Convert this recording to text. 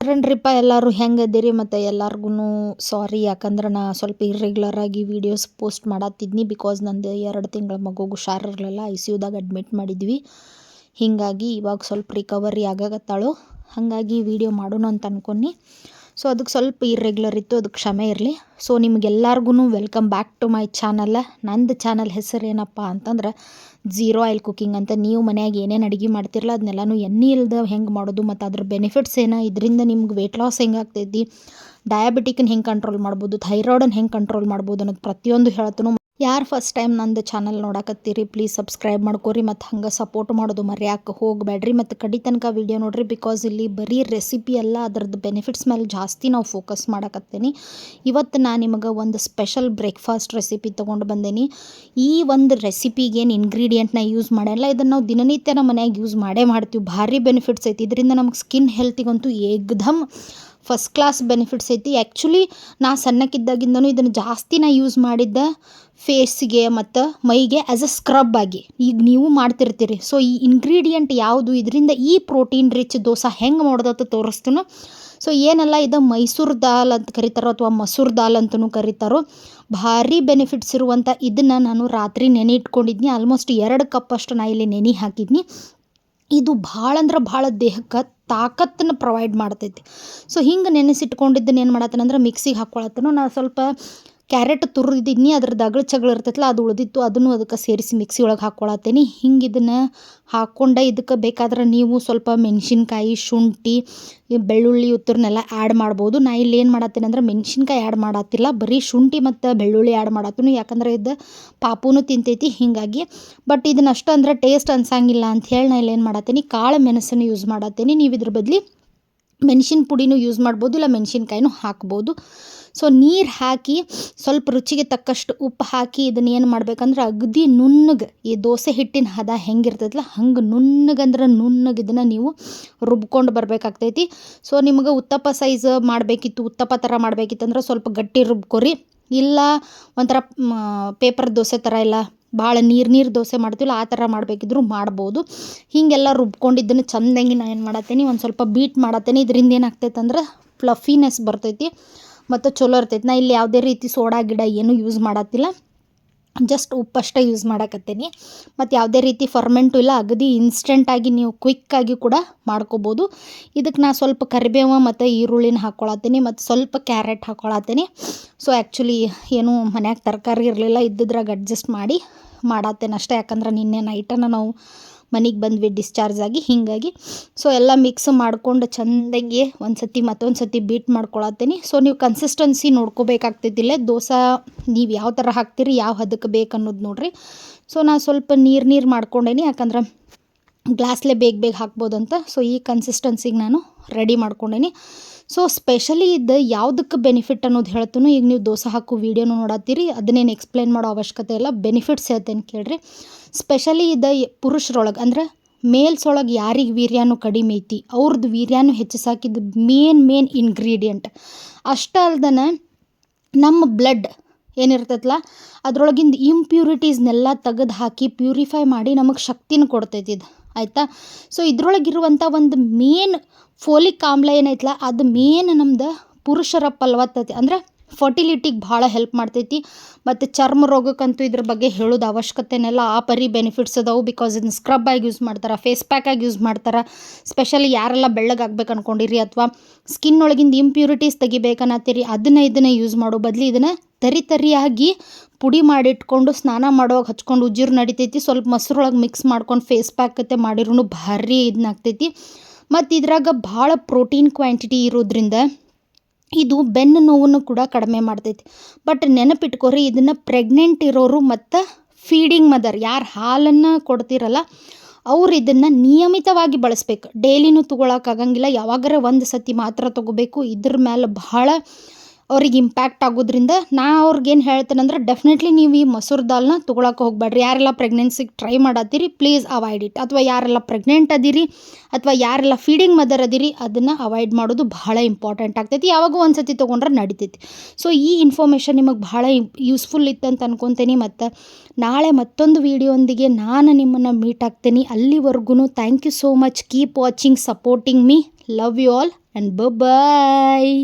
ರೀಪ್ಪ ಎಲ್ಲರೂ ಹೆಂಗೆ ಅದಿರಿ ಮತ್ತು ಎಲ್ಲರಿಗೂ ಸಾರಿ ಯಾಕಂದ್ರೆ ನಾ ಸ್ವಲ್ಪ ಇರ್ರೆಗ್ಯುಲರ್ ಆಗಿ ವೀಡಿಯೋಸ್ ಪೋಸ್ಟ್ ಮಾಡತ್ತಿದ್ನಿ ಬಿಕಾಸ್ ನಂದು ಎರಡು ತಿಂಗಳ ಮಗುಗೆ ಹುಷಾರಿರಲಿಲ್ಲ ಐ ಸಿ ಯುದಾಗ ಅಡ್ಮಿಟ್ ಮಾಡಿದ್ವಿ. ಹೀಗಾಗಿ ಇವಾಗ ಸ್ವಲ್ಪ ರಿಕವರಿ ಆಗಕತ್ತಾಳು. ಹಾಗಾಗಿ ವೀಡಿಯೋ ಮಾಡೋಣ ಅಂತ ಅನ್ಕೊಂಡಿ ಸೊ ಅದಕ್ಕೆ ಸ್ವಲ್ಪ ಇರ್ರೆಗ್ಯುಲರ್ ಇತ್ತು, ಅದಕ್ಕೆ ಕ್ಷಮೆ ಇರಲಿ. ಸೊ ನಿಮಗೆಲ್ಲರಿಗೂ welcome back to my channel ನಂದು ಚಾನಲ್ ಹೆಸರು ಏನಪ್ಪ ಅಂತಂದ್ರೆ ಝೀರೋ ಆಯಿಲ್ ಕುಕ್ಕಿಂಗ್ ಅಂತ. ನೀವು ಮನ್ಯಾಗ ಏನೇನು ಅಡುಗೆ ಮಾಡ್ತಿರಲ್ಲ ಅದನ್ನೆಲ್ಲನೂ ಎಣ್ಣೆ ಇಲ್ದ ಹೆಂಗೆ ಮಾಡೋದು ಮತ್ತು ಅದ್ರ ಬೆನಿಫಿಟ್ಸ್ ಏನು? ಇದರಿಂದ ನಿಮ್ಗೆ ವೆಯ್ಟ್ ಲಾಸ್ ಹೆಂಗೆ ಆಗ್ತೈತಿ? ಡಯಾಬಿಟಿಕ್ನ ಹೆಂಗೆ ಕಂಟ್ರೋಲ್ ಮಾಡ್ಬೋದು? ಥೈರಾಯ್ಡನ್ನು ಹೆಂಗೆ ಕಂಟ್ರೋಲ್ ಮಾಡ್ಬೋದು ಅನ್ನೋದು ಪ್ರತಿಯೊಂದು ಹೇಳ್ತನು ಯಾರು ಫಸ್ಟ್ ಟೈಮ್ ನಂದು ಚಾನಲ್ ನೋಡಕತ್ತೀರಿ ಪ್ಲೀಸ್ ಸಬ್ಸ್ಕ್ರೈಬ್ ಮಾಡ್ಕೊರಿ ಮತ್ತು ಹಂಗೆ ಸಪೋರ್ಟ್ ಮಾಡೋದು ಮರ್ಯಾಕೆ ಹೋಗಬೇಡ್ರಿ ಮತ್ತು ಕಡಿ ತನಕ ವೀಡಿಯೋ ನೋಡ್ರಿ ಬಿಕಾಸ್ ಇಲ್ಲಿ ಬರೀ ರೆಸಿಪಿ ಎಲ್ಲ ಅದ್ರದ್ದು ಬೆನಿಫಿಟ್ಸ್ ಮೇಲೆ ಜಾಸ್ತಿ ನಾವು ಫೋಕಸ್ ಮಾಡಕತ್ತೀನಿ. ಇವತ್ತು ನಾನು ನಿಮಗೆ ಒಂದು ಸ್ಪೆಷಲ್ ಬ್ರೇಕ್ಫಾಸ್ಟ್ ರೆಸಿಪಿ ತೊಗೊಂಡು ಬಂದೇನಿ. ಈ ಒಂದು ರೆಸಿಪಿಗೆ ಏನು ಇಂಗ್ರೀಡಿಯೆಂಟ್ನ ಯೂಸ್ ಮಾಡಲ್ಲ ಇದನ್ನು ನಾವು ದಿನನಿತ್ಯ ನಮ್ಮ ಮನೆಯಾಗ ಯೂಸ್ ಮಾಡೇ ಮಾಡ್ತೀವಿ. ಭಾರಿ ಬೆನಿಫಿಟ್ಸ್ ಐತಿ. ಇದರಿಂದ ನಮ್ಗೆ ಸ್ಕಿನ್ ಹೆಲ್ತಿಗಂತೂ ಏಕ್ದಮ್ ಫಸ್ಟ್ ಕ್ಲಾಸ್ ಬೆನಿಫಿಟ್ಸ್ ಐತಿ. ಆ್ಯಕ್ಚುಲಿ ನಾ ಸಣ್ಣಕ್ಕಿದ್ದಾಗಿಂದನೂ ಇದನ್ನು ಜಾಸ್ತಿ ನಾ ಯೂಸ್ ಮಾಡಿದ್ದೆ ಫೇಸ್ಗೆ ಮತ್ತು ಮೈಗೆ ಆ್ಯಸ್ ಅ ಸ್ಕ್ರಬ್ ಆಗಿ. ಈಗ ನೀವು ಮಾಡ್ತಿರ್ತೀರಿ. ಸೊ ಈ ಇಂಗ್ರೀಡಿಯೆಂಟ್ ಯಾವುದು? ಇದರಿಂದ ಈ ಪ್ರೋಟೀನ್ ರಿಚ್ ದೋಸೆ ಹೆಂಗೆ ಮಾಡೋದಂತ ತೋರಿಸ್ತೀನಿ. ಸೊ ಏನೆಲ್ಲ ಇದು ಮೈಸೂರು ದಾಲ್ ಅಂತ ಕರೀತಾರೋ ಅಥವಾ ಮಸೂರ್ ದಾಲ್ ಅಂತಲೂ ಕರೀತಾರೋ, ಭಾರಿ ಬೆನಿಫಿಟ್ಸ್ ಇರುವಂಥ ಇದನ್ನು ನಾನು ರಾತ್ರಿ ನೆನೆ ಇಟ್ಕೊಂಡಿದ್ನಿ. ಆಲ್ಮೋಸ್ಟ್ ಎರಡು ಕಪ್ಪಷ್ಟು ನಾ ಇಲ್ಲಿ ನೆನೆ ಹಾಕಿದ್ನಿ. ಇದು ಭಾಳ ಅಂದ್ರೆ ಭಾಳ ದೇಹಕ್ಕೆ ತಾಕತ್ತನ್ನು ಪ್ರೊವೈಡ್ ಮಾಡ್ತೈತಿ. ಸೊ ಹಿಂಗೆ ನೆನೆಸಿಟ್ಕೊಂಡಿದ್ದನ್ನು ಏನು ಮಾಡತ್ತನಂದ್ರೆ ಮಿಕ್ಸಿಗೆ ಹಾಕ್ಕೊಳತ್ತನು ನಾನು ಸ್ವಲ್ಪ ಕ್ಯಾರೆಟ್ ತುರಿದಿದ್ನಿ ಅದ್ರದ್ದು ಅಗಳ ಚಗಳ ಇರ್ತೈತಲ್ಲ ಅದು ಉಳಿದಿತ್ತು, ಅದನ್ನು ಅದಕ್ಕೆ ಸೇರಿಸಿ ಮಿಕ್ಸಿ ಒಳಗೆ ಹಾಕ್ಕೊಳತ್ತೇನಿ ಹಿಂಗೆ ಇದನ್ನು ಹಾಕ್ಕೊಂಡ ಇದಕ್ಕೆ ಬೇಕಾದ್ರೆ ನೀವು ಸ್ವಲ್ಪ ಮೆಣಸಿನ್ಕಾಯಿ, ಶುಂಠಿ, ಬೆಳ್ಳುಳ್ಳಿ ಉತ್ತರನ್ನೆಲ್ಲ ಆ್ಯಡ್ ಮಾಡ್ಬೋದು. ನಾ ಇಲ್ಲಿ ಏನು ಮಾಡತ್ತೀನಿ ಅಂದ್ರೆ ಮೆಣಸಿನ್ಕಾಯಿ ಆ್ಯಡ್ ಮಾಡತ್ತಿಲ್ಲ ಬರೀ ಶುಂಠಿ ಮತ್ತು ಬೆಳ್ಳುಳ್ಳಿ ಆ್ಯಡ್ ಮಾಡತ್ತೀನಿ ಯಾಕಂದ್ರೆ ಇದು ಪಾಪುನು ತಿಂತೈತಿ, ಹೀಗಾಗಿ. ಬಟ್ ಇದನ್ನ ಅಷ್ಟು ಅಂದ್ರೆ ಟೇಸ್ಟ್ ಅನ್ಸಂಗಿಲ್ಲ ಅಂತ ಹೇಳಿ ನಾ ಇಲ್ಲಿ ಏನು ಮಾಡತ್ತೀನಿ ಕಾಳು ಮೆಣಸನ್ನು ಯೂಸ್ ಮಾಡತ್ತೀನಿ ನೀವು ಇದ್ರ ಬದಲಿ ಮೆಣಸಿನ ಪುಡಿನೂ ಯೂಸ್ ಮಾಡ್ಬೋದು, ಇಲ್ಲ ಮೆಣಸಿನ್ಕಾಯಿನೂ ಹಾಕ್ಬೋದು. ಸೊ ನೀರು ಹಾಕಿ ಸ್ವಲ್ಪ ರುಚಿಗೆ ತಕ್ಕಷ್ಟು ಉಪ್ಪು ಹಾಕಿ ಇದನ್ನ ಏನು ಮಾಡ್ಬೇಕಂದ್ರೆ ಅಗದಿ ನುಣ್ಣಗೆ ಈ ದೋಸೆ ಹಿಟ್ಟಿನ ಹದ ಹೆಂಗಿರ್ತೈತಲ್ಲ ಹಂಗೆ ನುಣ್ಣಗಂದ್ರೆ ನುಣ್ಣಗೆ ಇದನ್ನು ನೀವು ರುಬ್ಕೊಂಡು ಬರಬೇಕಾಗ್ತೈತಿ. ಸೊ ನಿಮ್ಗೆ ಉತ್ತಪ್ಪ ಸೈಜ್ ಮಾಡಬೇಕಿತ್ತು, ಉತ್ತಪ್ಪ ಥರ ಮಾಡಬೇಕಿತ್ತಂದ್ರೆ ಸ್ವಲ್ಪ ಗಟ್ಟಿ ರುಬ್ಕೊರಿ. ಇಲ್ಲ ಒಂಥರ ಪೇಪರ್ ದೋಸೆ ಥರ ಇಲ್ಲ ಭಾಳ ನೀರು ನೀರು ದೋಸೆ ಮಾಡ್ತೀವಲ್ಲ ಆ ಥರ ಮಾಡಬೇಕಿದ್ರು ಮಾಡ್ಬೋದು. ಹೀಗೆಲ್ಲ ರುಬ್ಕೊಂಡಿದ್ದನ್ನು ಚಂದಂಗೆ ನಾನು ಏನು ಮಾಡತ್ತೇನೆ, ಒಂದು ಸ್ವಲ್ಪ ಬೀಟ್ ಮಾಡತ್ತೇನೆ. ಇದರಿಂದ ಏನಾಗ್ತೈತೆ ಅಂದ್ರೆ ಫ್ಲಫಿನೆಸ್ ಬರ್ತೈತಿ. ಮತ್ತು ಚಲೋ ಇರ್ತೈತಿ. ನಾ ಇಲ್ಲಿ ಯಾವುದೇ ರೀತಿ ಸೋಡಾ ಗಿಡ ಏನೂ ಯೂಸ್ ಮಾಡತ್ತಿಲ್ಲ ಜಸ್ಟ್ ಉಪ್ಪಷ್ಟೇ ಯೂಸ್ ಮಾಡಕತ್ತೀನಿ. ಮತ್ತು ಯಾವುದೇ ರೀತಿ ಫರ್ಮೆಂಟು ಇಲ್ಲ, ಅಗದಿ ಇನ್ಸ್ಟೆಂಟಾಗಿ ನೀವು ಕ್ವಿಕ್ಕಾಗಿ ಕೂಡ ಮಾಡ್ಕೋಬೋದು. ಇದಕ್ಕೆ ನಾ ಸ್ವಲ್ಪ ಕರಿಬೇವು ಮತ್ತು ಈರುಳ್ಳಿನ ಹಾಕ್ಕೊಳತ್ತೀನಿ ಮತ್ತು ಸ್ವಲ್ಪ ಕ್ಯಾರೆಟ್ ಹಾಕ್ಕೊಳತ್ತೀನಿ ಸೊ ಆ್ಯಕ್ಚುಲಿ ಏನು ಮನ್ಯಾಗ ತರಕಾರಿ ಇರಲಿಲ್ಲ, ಇದ್ದಿದ್ರಾಗ ಅಡ್ಜಸ್ಟ್ ಮಾಡಿ ಮಾಡತ್ತೇನೆ ಅಷ್ಟೇ ಯಾಕಂದ್ರೆ ನಿನ್ನೆ ನೈಟನ್ನು ನಾವು ಮನೆಗೆ ಬಂದ್ವಿ ಡಿಸ್ಚಾರ್ಜ್ ಆಗಿ, ಹೀಗಾಗಿ. ಸೊ ಎಲ್ಲ ಮಿಕ್ಸ್ ಮಾಡ್ಕೊಂಡು ಚಂದಾಗಿ ಒಂದು ಸತಿ ಮತ್ತೊಂದು ಸತಿ ಬೀಟ್ ಮಾಡ್ಕೊಳತ್ತೀನಿ. ಸೊ ನೀವು ಕನ್ಸಿಸ್ಟೆನ್ಸಿ ನೋಡ್ಕೋಬೇಕಾಗ್ತಿದ್ದಿಲ್ಲ. ದೋಸೆ ನೀವು ಯಾವ ಥರ ಹಾಕ್ತೀರಿ, ಯಾವ ಹದಕ್ಕೆ ಬೇಕು ಅನ್ನೋದು ನೋಡಿರಿ. ಸೊ ನಾನು ಸ್ವಲ್ಪ ನೀರು ನೀರು ಮಾಡ್ಕೊಂಡೇನಿ. ಯಾಕಂದ್ರೆ ಗ್ಲಾಸ್ಲೇ ಬೇಗ ಬೇಗ ಹಾಕ್ಬೋದಂತ. ಸೊ ಈ ಕನ್ಸಿಸ್ಟೆನ್ಸಿಗೆ ನಾನು ರೆಡಿ ಮಾಡ್ಕೊಂಡೇನಿ. ಸೊ ಸ್ಪೆಷಲಿ ಇದು ಯಾವುದಕ್ಕೆ ಬೆನಿಫಿಟ್ ಅನ್ನೋದು ಹೇಳ್ತೀನಿ, ಈಗ ನೀವು ದೋಸೆ ಹಾಕು ವೀಡಿಯೋನು ನೋಡತ್ತೀರಿ. ಅದನ್ನೇನು ಎಕ್ಸ್ಪ್ಲೇನ್ ಮಾಡೋ ಅವಶ್ಯಕತೆ ಇಲ್ಲ. ಬೆನಿಫಿಟ್ಸ್ ಹೇಳ್ತೇನೆ ಕೇಳ್ರಿ. ಸ್ಪೆಷಲಿ ಇದು ಪುರುಷರೊಳಗೆ, ಅಂದ್ರೆ ಮೇಲ್ಸ್ ಒಳಗೆ ಯಾರಿಗೆ ವೀರ್ಯಾನು ಕಡಿಮೆ ಐತಿ ಅವ್ರದ್ದು ವೀರ್ಯಾನು ಹೆಚ್ಚಿಸಾಕಿದ್ದು ಮೇನ್ ಮೇನ್ ಇಂಗ್ರೀಡಿಯೆಂಟ್ ಅಷ್ಟೇ ಅಲ್ದನ ನಮ್ಮ ಬ್ಲಡ್ ಏನಿರ್ತೈತಲ್ಲ ಅದ್ರೊಳಗಿಂದ ಇಂಪ್ಯೂರಿಟೀಸ್ನೆಲ್ಲ ತೆಗೆದು ಹಾಕಿ ಪ್ಯೂರಿಫೈ ಮಾಡಿ ನಮಗೆ ಶಕ್ತಿನ ಕೊಡ್ತೈತಿ ಇದು. ಆಯಿತಾ? ಸೊ ಇದ್ರೊಳಗಿರುವಂಥ ಒಂದು ಮೇನ್ ಫೋಲಿಕ್ ಆಮ್ಲ ಏನೈತಲ್ಲ ಅದು ಮೇನ್ ನಮ್ದು ಪುರುಷರ ಫಲವತ್ತತೆ. ಅಂದ್ರೆ ಫರ್ಟಿಲಿಟಿಗೆ ಭಾಳ ಹೆಲ್ಪ್ ಮಾಡ್ತೈತಿ. ಮತ್ತು ಚರ್ಮ ರೋಗಕ್ಕಂತೂ ಇದ್ರ ಬಗ್ಗೆ ಹೇಳೋದು ಅವಶ್ಯಕತೆನೆಲ್ಲ ಆ ಪರಿ ಬೆನಿಫಿಟ್ಸ್ ಅದಾವೆ ಬಿಕಾಸ್ ಇದನ್ನ ಸ್ಕ್ರಬ್ ಆಗಿ ಯೂಸ್ ಮಾಡ್ತಾರೆ ಫೇಸ್ ಪ್ಯಾಕ್ ಆಗಿ ಯೂಸ್ ಮಾಡ್ತಾರೆ. ಸ್ಪೆಷಲಿ ಯಾರೆಲ್ಲ ಬೆಳ್ಳಗಾಗ್ಬೇಕು ಅನ್ಕೊಂಡಿರಿ ಅಥವಾ ಸ್ಕಿನ್ ಒಳಗಿಂದ ಇಂಪ್ಯೂರಿಟೀಸ್ ತೆಗಿಬೇಕನ್ನತ್ತೀರಿ, ಅದನ್ನು ಇದನ್ನು ಯೂಸ್ ಮಾಡೋ ಬದಲು ಇದನ್ನು ತರಿ ತರಿಯಾಗಿ ಪುಡಿ ಮಾಡಿಟ್ಕೊಂಡು ಸ್ನಾನ ಮಾಡೋವಾಗ ಹಚ್ಕೊಂಡು ಉಜ್ಜಿರು ನಡಿತೈತಿ. ಸ್ವಲ್ಪ ಮೊಸರೊಳಗೆ ಮಿಕ್ಸ್ ಮಾಡ್ಕೊಂಡು ಫೇಸ್ ಪ್ಯಾಕ್ ಕತೆ ಮಾಡಿರೂ ಭಾರಿ ಇದನ್ನಾಗ್ತೈತಿ ಮತ್ತು ಇದ್ರಾಗ ಭಾಳ ಪ್ರೋಟೀನ್ ಕ್ವಾಂಟಿಟಿ ಇರೋದ್ರಿಂದ ಇದು ಬೆನ್ನು ನೋವನ್ನು ಕೂಡ ಕಡಿಮೆ ಮಾಡ್ತೈತಿ. ಬಟ್ ನೆನಪಿಟ್ಕೊರಿ, ಇದನ್ನು ಪ್ರೆಗ್ನೆಂಟ್ ಇರೋರು ಮತ್ತು ಫೀಡಿಂಗ್ ಮದರ್ ಯಾರು ಹಾಲನ್ನು ಕೊಡ್ತಿರಲ್ಲ, ಅವ್ರು ಇದನ್ನು ನಿಯಮಿತವಾಗಿ ಬಳಸ್ಬೇಕು. ಡೈಲಿನೂ ತೊಗೊಳಕ್ಕಾಗಂಗಿಲ್ಲ ಯಾವಾಗಾರ ಒಂದು ಸತಿ ಮಾತ್ರ ತೊಗೋಬೇಕು. ಇದ್ರ ಮೇಲೆ ಭಾಳ ಅವ್ರಿಗೆ ಇಂಪ್ಯಾಕ್ಟ್ ಆಗೋದ್ರಿಂದ ನಾ ಅವ್ರಿಗೇನು ಹೇಳ್ತೇನೆಂದ್ರೆ ಡೆಫಿನೆಟ್ಲಿ ನೀವು ಈ ಮೊಸರು ದಾಲ್ನ ತೊಗೊಳಕ್ಕೆ ಹೋಗ್ಬೇಡ್ರಿ. ಯಾರೆಲ್ಲ ಪ್ರೆಗ್ನೆನ್ಸಿಗೆ ಟ್ರೈ ಮಾಡತ್ತೀರಿ ಪ್ಲೀಸ್ ಅವಾಯ್ಡ್ ಇಟ್ ಅಥವಾ ಯಾರೆಲ್ಲ ಪ್ರೆಗ್ನೆಂಟ್ ಅದೀರಿ, ಅಥವಾ ಯಾರೆಲ್ಲ ಫೀಡಿಂಗ್ ಮದರ್ ಅದೀರಿ, ಅದನ್ನು ಅವಾಯ್ಡ್ ಮಾಡೋದು ಬಹಳ ಇಂಪಾರ್ಟೆಂಟ್ ಆಗ್ತೈತಿ. ಯಾವಾಗೂ ಒಂದು ಸತಿ ತೊಗೊಂಡ್ರೆ ನಡಿತೈತಿ. ಸೊ ಈ ಇನ್ಫಾರ್ಮೇಷನ್ ನಿಮಗೆ ಬಹಳ ಯೂಸ್ಫುಲ್ ಇತ್ತಂತ ಅನ್ಕೊತೀನಿ. ಮತ್ತು ನಾಳೆ ಮತ್ತೊಂದು ವಿಡಿಯೋಂದಿಗೆ ನಾನು ನಿಮ್ಮನ್ನು ಮೀಟ್ ಆಗ್ತೀನಿ. ಅಲ್ಲಿವರೆಗೂ thank you so much keep watching supporting me love you all and bye